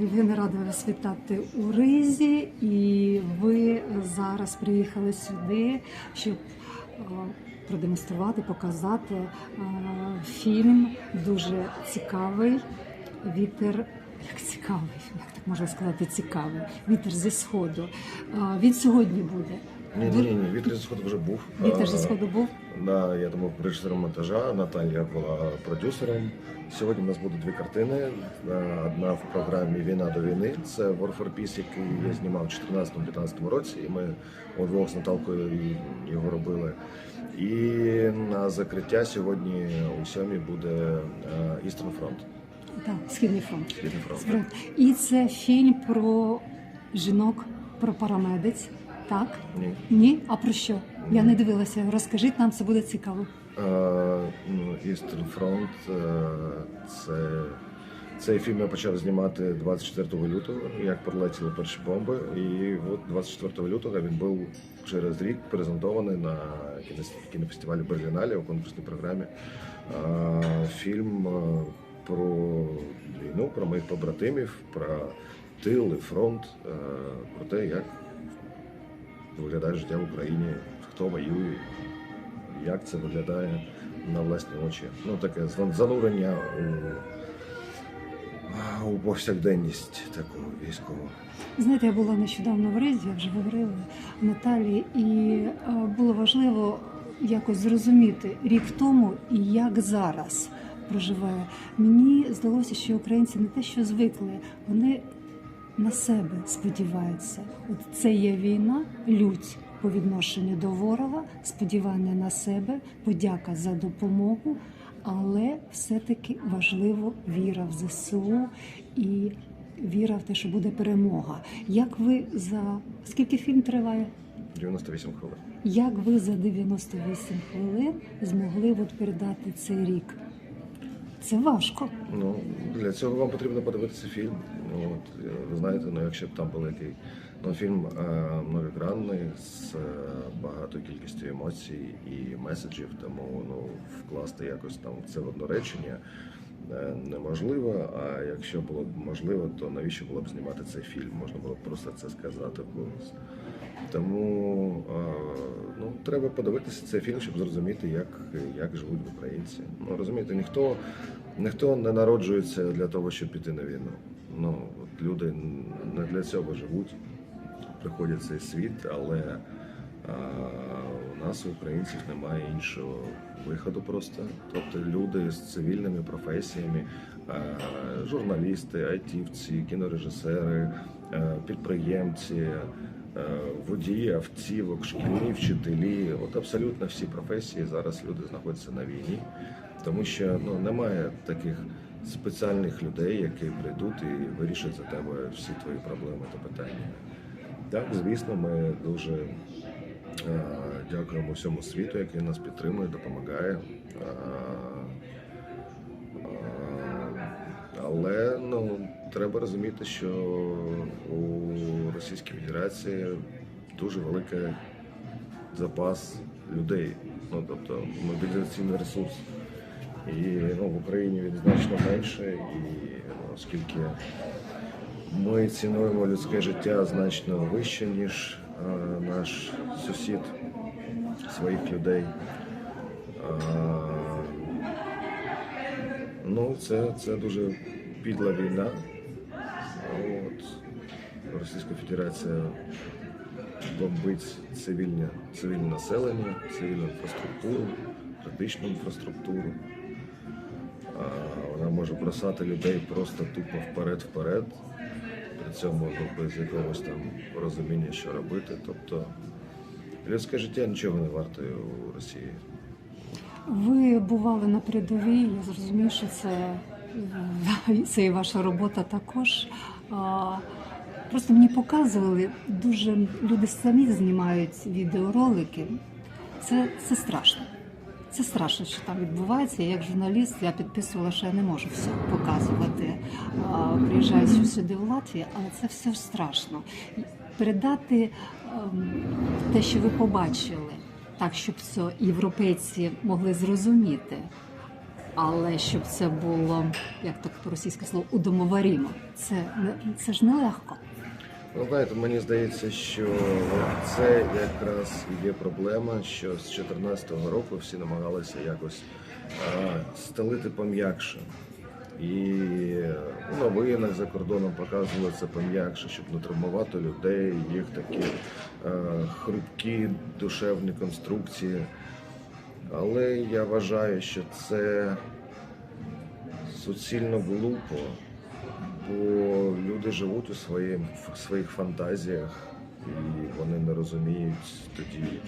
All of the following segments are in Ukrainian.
Євгена рада вас вітати у Ризі, і ви зараз приїхали сюди, щоб е, продемонструвати, показати е, фільм дуже цікавий. Вітер, як цікавий, як так можна сказати, цікавий. Вітер зі сходу. Е, Він сьогодні буде. Ні, ні, ні, ні, вітер зі сходу вже був. Вітер зі сходу був. Да, я тому режисером монтажа, Наталія була продюсером. Сьогодні у нас будуть дві картини. Е, Одна в програмі Війна до війни. Це War for Peace, який я знімав у 2014-2015 році, і ми удвох з Наталкою його робили. І на закриття сьогодні у сьомій буде е, Eastern Front. Так, Східний фронт. Східний фронт. Фронт. І це фільм про жінок, про парамедиць. Так? Ні. Ні? А про що? Я не дивилася. Розкажіть нам, це буде цікаво. Е, ну, Eastern Front е, це цей фільм я почав знімати 24 лютого, як прилетіли перші бомби. І от 24 лютого він був через рік презентований на кіно- кінофестивалі Берліналі у конкурсній програмі. Е, Фільм е, про війну, про моїх побратимів, про тил і фронт, е, про те, як виглядає життя в Україні, хто воює, як це виглядає на власні очі. Ну, таке зан- занурення у, у повсякденність таку військову. Знаєте, я була нещодавно в Ризі, я вже говорила Наталі, і е, було важливо якось зрозуміти рік тому і як зараз проживає. Мені здалося, що українці не те, що звикли, вони на себе сподіваються. От це є війна, лють по відношенню до ворога, сподівання на себе, подяка за допомогу, але все-таки важливо віра в ЗСУ і віра в те, що буде перемога. Як ви за скільки фільм триває? 98 хвилин. Як ви за 98 хвилин змогли от передати цей рік? Це важко. Ну, для цього вам потрібно подивитися фільм. Ну, от, е, ви знаєте, ну, якщо б там був який ну, фільм е, многогранний з е, багатою кількістю емоцій і меседжів, тому ну, вкласти якось там це в одно речення неможливо. А якщо було б можливо, то навіщо було б знімати цей фільм? Можна було б просто це сказати вголос. Тому е, ну, треба подивитися цей фільм, щоб зрозуміти, як, як живуть українці. Ну, розумієте, ніхто, ніхто не народжується для того, щоб піти на війну. Ну, от люди не для цього живуть, приходять цей світ, але а, нас, у українців, немає іншого виходу просто. Тобто люди з цивільними професіями, журналісти, айтівці, кінорежисери, е, підприємці. е, Водії, автівок, шкільні вчителі, от абсолютно всі професії зараз люди знаходяться на війні, тому що ну немає таких спеціальних людей, які прийдуть і вирішать за тебе всі твої проблеми та питання. Так, звісно, ми дуже е, дякуємо всьому світу, який нас підтримує, допомагає. Е, е, але ну, треба розуміти, що у Російській Федерації дуже великий запас людей, ну тобто мобілізаційний ресурс. І ну, в Україні він значно менше, і ну, оскільки ми цінуємо людське життя значно вище, ніж е, наш сусід своїх людей. Е, ну, це, це дуже підла війна. От, Російська Федерація бомбить цивільне, цивільне населення, цивільну інфраструктуру, критичну інфраструктуру. А, Вона може бросати людей просто тупо вперед-вперед, при цьому без якогось там розуміння, що робити. Тобто людське життя нічого не вартує у Росії. Ви бували на передовій, я зрозумію, що це, це і ваша робота також. Просто мені показували, дуже люди самі знімають відеоролики. Це, це страшно. Це страшно, що там відбувається. Як журналіст я підписувала, що я не можу все показувати. А, Приїжджаю сюди в Латвію, але це все страшно. Передати ем, те, що ви побачили, так, щоб це європейці могли зрозуміти. але щоб це було, як так російське слово, удомоварімо. Це це ж нелегко. Ну, знаєте, мені здається, що це якраз є проблема, що з 2014 року всі намагалися якось а, стелити пом'якше. І у новинах за кордоном показували це пом'якше, щоб не травмувати людей, їх такі е, хрупкі душевні конструкції. Але я вважаю, що це суцільно глупо, бо люди живуть у своїм, в своїх фантазіях, і вони не розуміють тоді,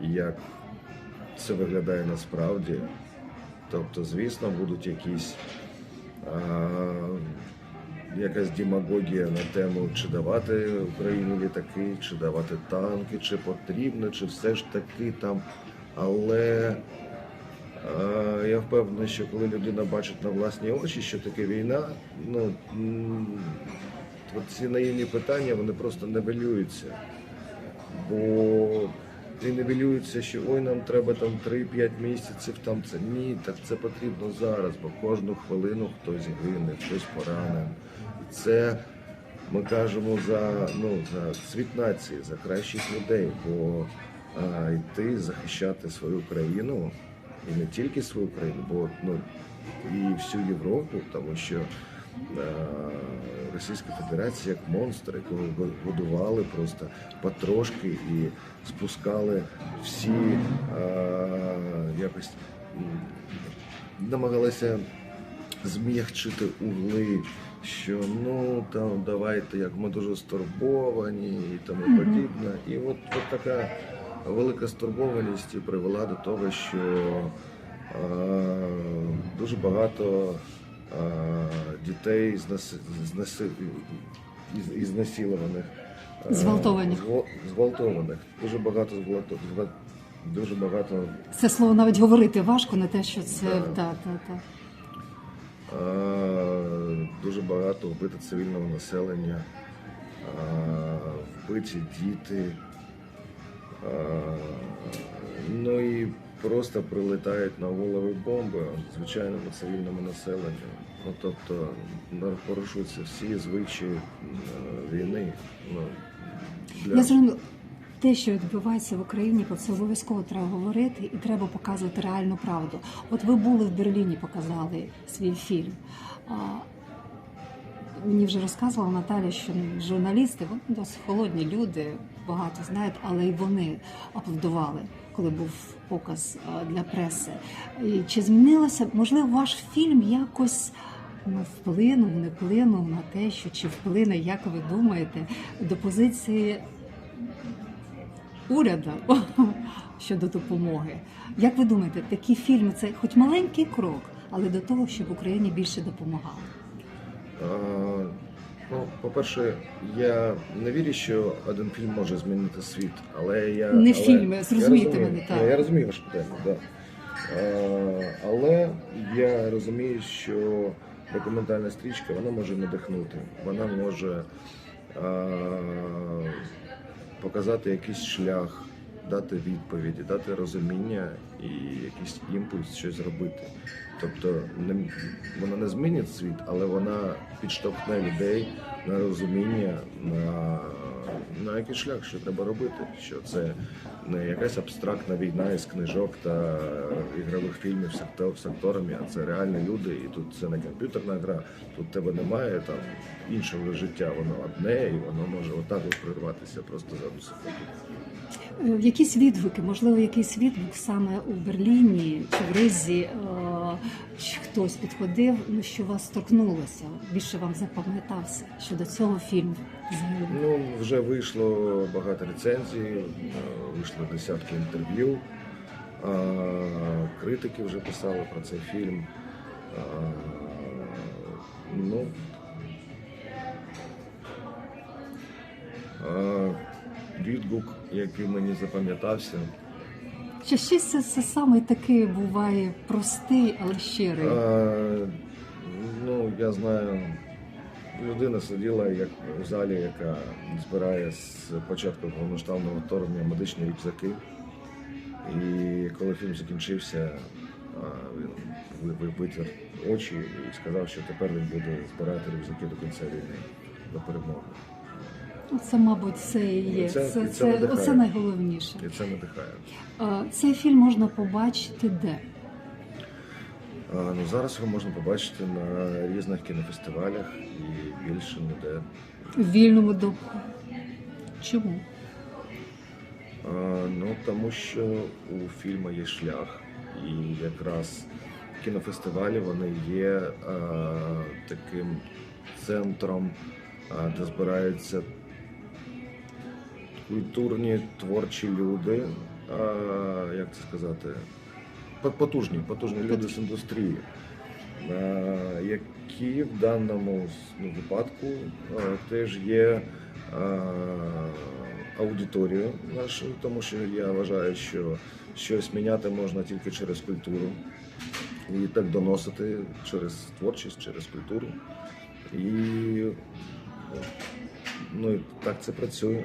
як це виглядає насправді. Тобто, звісно, будуть якісь а, якась демагогія на тему, чи давати Україні літаки, чи давати танки, чи потрібно, чи все ж таки там. Але я впевнений, що коли людина бачить на власні очі, що таке війна, ну ці наївні питання вони просто нивелюються. Бо і нивелюються, що ой, нам треба там 3-5 місяців, там це ні, так це потрібно зараз, бо кожну хвилину хтось гине, хтось поранений. Це ми кажемо за, ну, за світ нації, за кращих людей, бо а, йти захищати свою країну і не тільки свою країну, бо ну, і всю Європу, тому що е, Російська Федерація як монстр, якого го- годували просто потрошки і спускали всі е, якось намагалися зм'ягчити угли, що ну там давайте, як ми дуже стурбовані і тому подібне. І от, от така велика стурбованість привела до того, що дуже багато дітей знасилованих. Зґвалтованих. Зґвалтованих. Дуже багато Дуже багато Це слово навіть говорити важко, не те, що це та, та, та. Е, дуже багато вбито цивільного населення, вбиті діти. Е, Ну і просто прилетають на голови бомби звичайному цивільному населенню. Ну тобто порушуються всі звичаї е, війни. Ну, для... Я зрозуміла. Те, що відбувається в Україні, про це обов'язково треба говорити і треба показувати реальну правду. От ви були в Берліні, показали свій фільм. Мені вже розказувала Наталя, що журналісти вони досить холодні люди, багато знають, але й вони аплодували, коли був показ для преси. Чи змінилося, можливо, ваш фільм якось ну, вплинув, не вплинув на те, що чи вплине, як ви думаєте, до позиції уряду щодо допомоги. Як ви думаєте, такі фільми це хоч маленький крок, але до того, щоб Україні більше допомагали? Ну, по-перше, я не вірю, що один фільм може змінити світ, але я Не але, фільми, зрозумійте мене, так. Я, я розумію ваше питання, да. А, але я розумію, що документальна стрічка вона може надихнути, вона може а, показати якийсь шлях, дати відповіді, дати розуміння і якийсь імпульс щось зробити. Тобто не, вона не змінить світ, але вона підштовхне людей на розуміння, на, на який шлях, що треба робити. Що це не якась абстрактна війна із книжок та ігрових фільмів сектор, секторами, а це реальні люди, і тут це не комп'ютерна гра, тут тебе немає там іншого життя, воно одне, і воно може отак от прерватися просто за секунду. Е, Якісь відгуки, можливо, якийсь відгук саме у Берліні чи в Ризі, е, чи хтось підходив, ну що вас торкнулося, більше вам запам'ятався щодо цього фільму? Ну, вже вийшло багато рецензій, е, вийшло десятки інтерв'ю. Критики вже писали про цей фільм. Ну, відгук, який мені запам'ятався. Чи щось це, це саме такий буває простий, але щирий? А, ну, я знаю, людина сиділа як у залі, яка збирає з початку повноштабного вторгнення медичні рюкзаки. І коли фільм закінчився, він ви- ви- витер очі і сказав, що тепер він буде збирати рюкзаки до кінця війни до перемоги. Це, мабуть, це і є. Це- Це, це це, оце найголовніше. І це надихає. Цей фільм можна побачити де? А, ну, зараз його можна побачити на різних кінофестивалях і більше ніде. В вільному допуску. Чому? А, ну, тому що у фільму є шлях, і якраз кінофестивалі вони є а, таким центром, а, де збираються культурні творчі люди. А, як це сказати? Потужні, потужні люди з індустрії, а, які в даному ну, випадку а, теж є а, аудиторією нашою, тому що я вважаю, що щось міняти можна тільки через культуру. І так доносити через творчість, через культуру. І ну, і так це працює.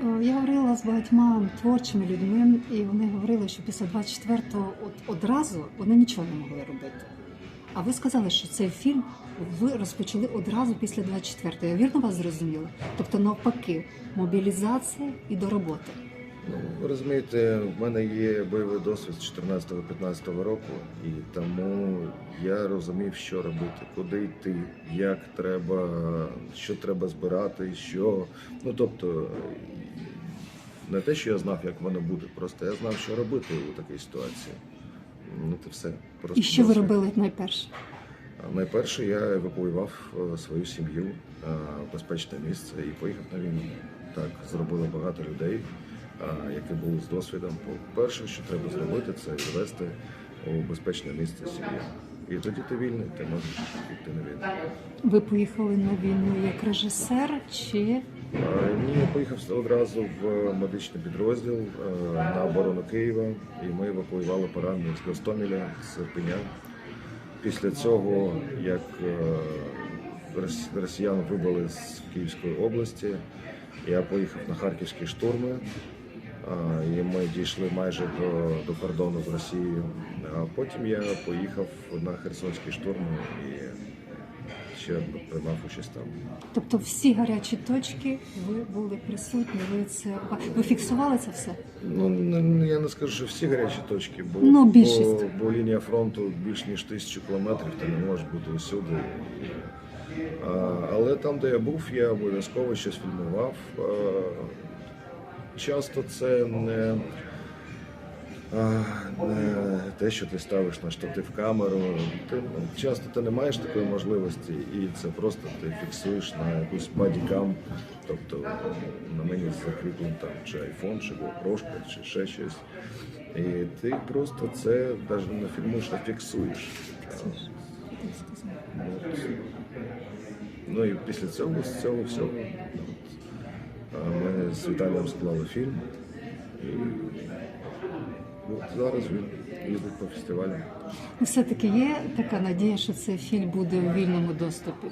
Е, Я говорила з багатьма творчими людьми, і вони говорили, що після 24-го от одразу вони нічого не могли робити. А ви сказали, що цей фільм ви розпочали одразу після 24-го. Я вірно вас зрозуміла? Тобто, навпаки, мобілізація і до роботи. Ну, ви розумієте, в мене є бойовий досвід з 14-15 року, і тому я розумів, що робити, куди йти, як треба, що треба збирати, що. Ну тобто, не те, що я знав, як воно буде, просто я знав, що робити у такій ситуації. Ну, це все. Просто І що ви досвід. робили найперше? Найперше я евакуював е, свою сім'ю е, в безпечне місце і поїхав на війну. Так зробило багато людей, які були з досвідом. Перше, що треба зробити, це відвести у безпечне місце сім'ю. І тоді ти вільний, ти можеш піти на війну. Ви поїхали на війну як режисер чи Ні, я поїхав одразу в медичний підрозділ на оборону Києва, і ми евакуювали поранених з Гостомеля, з Пеня. Після цього, як росіян вибили з Київської області, я поїхав на харківські штурми, і ми дійшли майже до, до кордону з Росією. А потім я поїхав на Херсонські штурми і ще приймав участь там. тобто всі гарячі точки ви були присутні? Ви це ви фіксували це все? Ну я не скажу, що всі гарячі точки, бо, Ну, більшість. бо, бо лінія фронту більш ніж тисячу кілометрів, ти не можеш бути усюди. А, але там, де я був, я обов'язково щось фільмував. А, часто це не, не те, що ти ставиш на штатив камеру. Ти, часто ти не маєш такої можливості, і це просто ти фіксуєш на якусь бадікам. Тобто на мені закріплений там чи айфон, чи GoPro, чи ще щось. І ти просто це навіть не фільмуєш, а фіксуєш. Ну і після цього, з цього всього, ми з Віталієм склали фільм. І от зараз він їздить по фестивалям. Ну, Все-таки є така надія, що цей фільм буде у вільному доступі.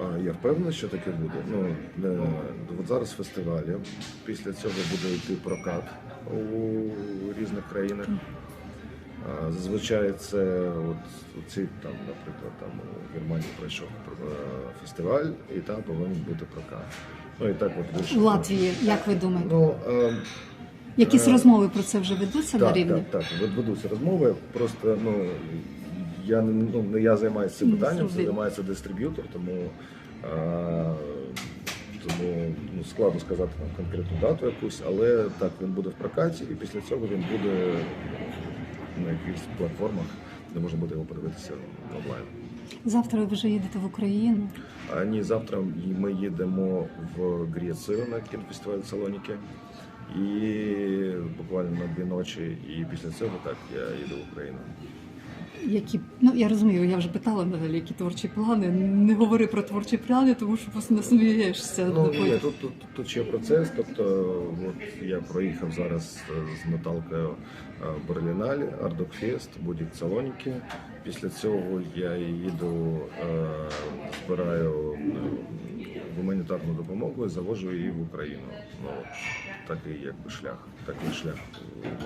А я впевнений, що таке буде. Ну не, от зараз фестивалі. Після цього буде йти прокат у різних країнах. А, Зазвичай це от ці там, наприклад, там у Германії пройшов е, фестиваль, і там повинен бути прокат. Ну і так от вийшло. Латвії, як ви думаєте? Ну е, Якісь е, розмови про це вже ведуться на так, рівні? так, так. Вед- Ведуться розмови. Просто ну я не ну не я займаюся цим Ну, питанням, це зрозуміло. займається дистриб'ютор, тому. А, тому ну, складно сказати там конкретну дату якусь, але так він буде в прокаті, і після цього він буде на якихось платформах, де можна буде його подивитися онлайн. Завтра ви вже їдете в Україну. А ні, завтра ми їдемо в Грецію на кінофестиваль Салоніки. І буквально на дві ночі, і після цього так я їду в Україну. Які ну я розумію, я вже питала взагалі, які творчі плани. Не говори про творчі плани, тому що просто не смієшся. Ну ні, тут, тут, тут ще процес. Тобто, от я проїхав зараз е, з Наталкою е, Берліналь, Ардокфест, будуть Салоніки. Після цього я їду, е, збираю е, гуманітарну допомогу і завожу її в Україну. Ну, такий якби шлях, такий шлях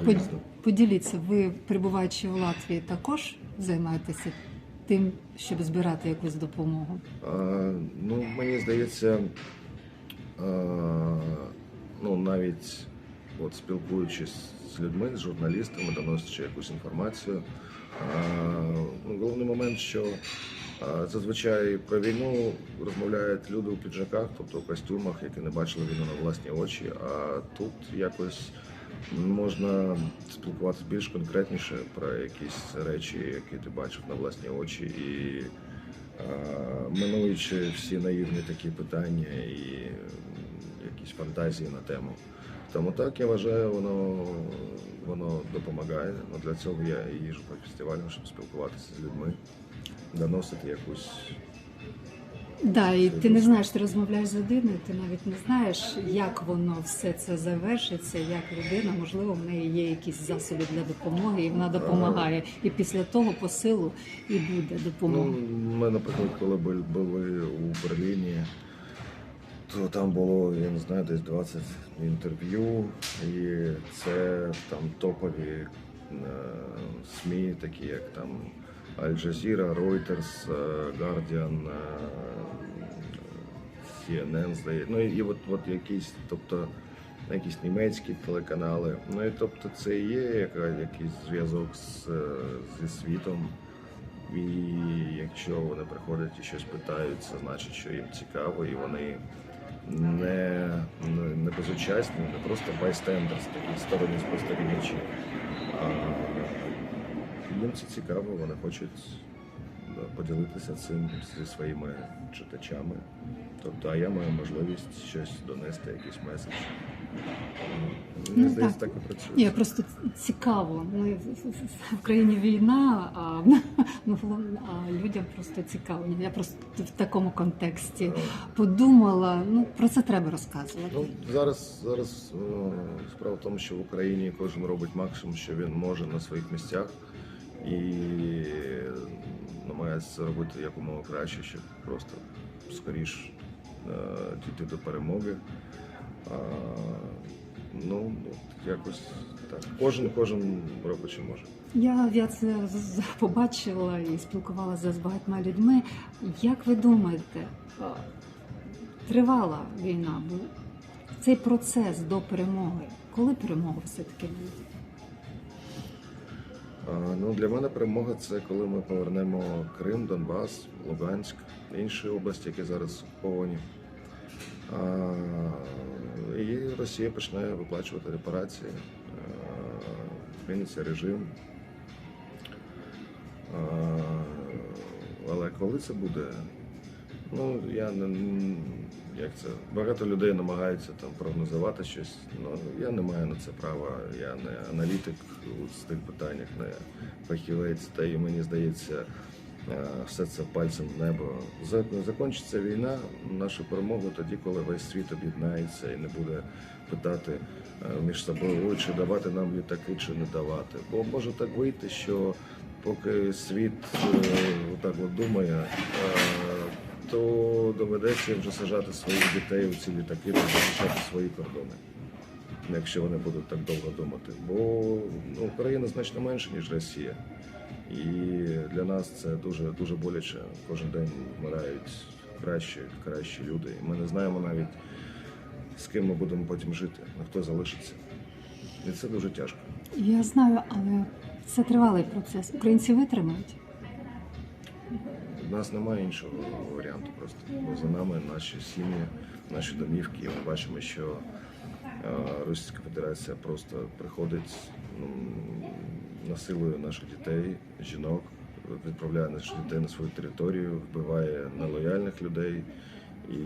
виїзду. Поділіться, ви перебуваючи в Латвії, також займаєтеся тим, щоб збирати якусь допомогу? А, ну, мені здається, а, ну, навіть от спілкуючись з людьми, з журналістами, доносячи якусь інформацію. А, ну, головний момент, що зазвичай про війну розмовляють люди у піджаках, тобто у костюмах, які не бачили війну на власні очі. А тут якось можна спілкуватися більш конкретніше про якісь речі, які ти бачив на власні очі. І Е, минуючи всі наївні такі питання і якісь фантазії на тему. Тому так я вважаю, воно, воно допомагає. Ну, для цього я і їжджу по фестивалям, щоб спілкуватися з людьми, доносити якусь. Да, і ти не знаєш, ти розмовляєш з людиною, ти навіть не знаєш, як воно все це завершиться, як людина, можливо, в неї є якісь засоби для допомоги, і вона допомагає. І після того посилу і буде Ну, допомога. ми, наприклад, коли були у Берліні, то там було, я не знаю, десь 20 інтерв'ю, і це там топові е, СМІ, такі як там Аль Jazeera, Reuters, е, Guardian, е, CNN, здається. Ну і от, от якісь, тобто якісь німецькі телеканали. Ну і тобто це є яка, якийсь зв'язок з, е, зі світом. І якщо вони приходять і щось питають, це значить, що їм цікаво, і вони не, не, безучасні, не просто байстендерс, такі сторонні спостерігачі. А їм це цікаво, вони хочуть поділитися цим зі своїми читачами. Тобто, а я маю можливість щось донести, якийсь меседж. Ну, здається, так. так і працює. Ні, просто цікаво. Ми в країні війна, а, ну, а людям просто цікаво. Я просто в такому контексті подумала. Ну про це треба розказувати. Ну зараз зараз справа в тому, що в Україні кожен робить максимум, що він може на своїх місцях, і намагається робити якомога краще, щоб просто скоріш е, дійти до перемоги. Ну якось так. Кожен кожен робить, що може. Я, я це побачила і спілкувалася з багатьма людьми. Як ви думаєте, тривала війна? Цей процес до перемоги. Коли перемога все-таки буде? Ну, для мене перемога це коли ми повернемо Крим, Донбас, Луганськ, інші області, які зараз окуповані. І Росія почне виплачувати репарації, зміниться режим. Але коли це буде? Ну, я не як це багато людей намагаються там прогнозувати щось. Ну я не маю на це права. Я не аналітик у цих питаннях, не фахівець. Та і мені здається, все це пальцем в небо. За- Закінчиться війна, наша перемога тоді, коли весь світ об'єднається і не буде питати е, між собою, чи давати нам літаки, чи не давати. Бо може так вийти, що поки світ е, отак от думає. е, то доведеться вже сажати своїх дітей у ці літаки та захищати свої кордони, якщо вони будуть так довго думати. Бо ну, Україна значно менша, ніж Росія. І для нас це дуже дуже боляче. Кожен день вмирають кращі, кращі люди. І ми не знаємо навіть, з ким ми будемо потім жити, а хто залишиться. І це дуже тяжко. Я знаю, але це тривалий процес. Українці витримають. У нас немає іншого варіанту просто. Бо за нами наші сім'ї, наші домівки. І ми бачимо, що е, Російська Федерація просто приходить, м, насилує наших дітей, жінок, відправляє наших дітей на свою територію, вбиває нелояльних людей і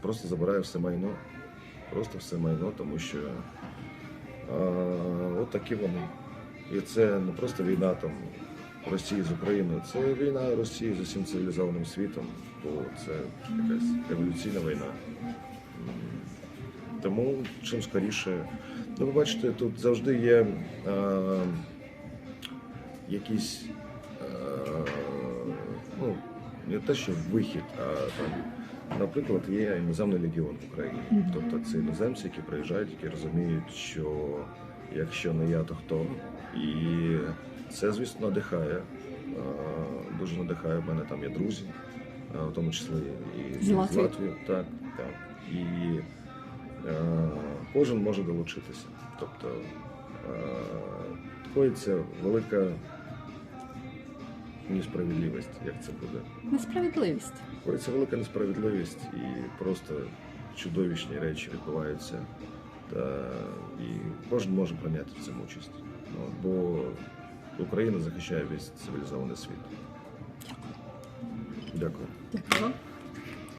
просто забирає все майно. Просто все майно, тому що е, от такі вони. І це не просто війна там Росії з Україною, це війна Росії з усім цивілізованим світом, бо це якась еволюційна війна. Тому чим скоріше. Ну, ви бачите, тут завжди є е, якісь е, ну, не те, що вихід, а там, наприклад, є іноземний легіон в Україні. Тобто це іноземці, які приїжджають, які розуміють, що якщо не я, то хто. І це, звісно, надихає. Е, Дуже надихає. В мене там є друзі, е, в тому числі і З Латвії? Латвії. Так, так. І кожен може долучитися. Тобто коїться велика несправедливість, як це буде. Несправедливість. Коїться велика несправедливість і просто чудовищні речі відбуваються. Та, і кожен може прийняти в цьому участь. Ну, бо Україна захищає весь цивілізований світ. Дякую. Дякую.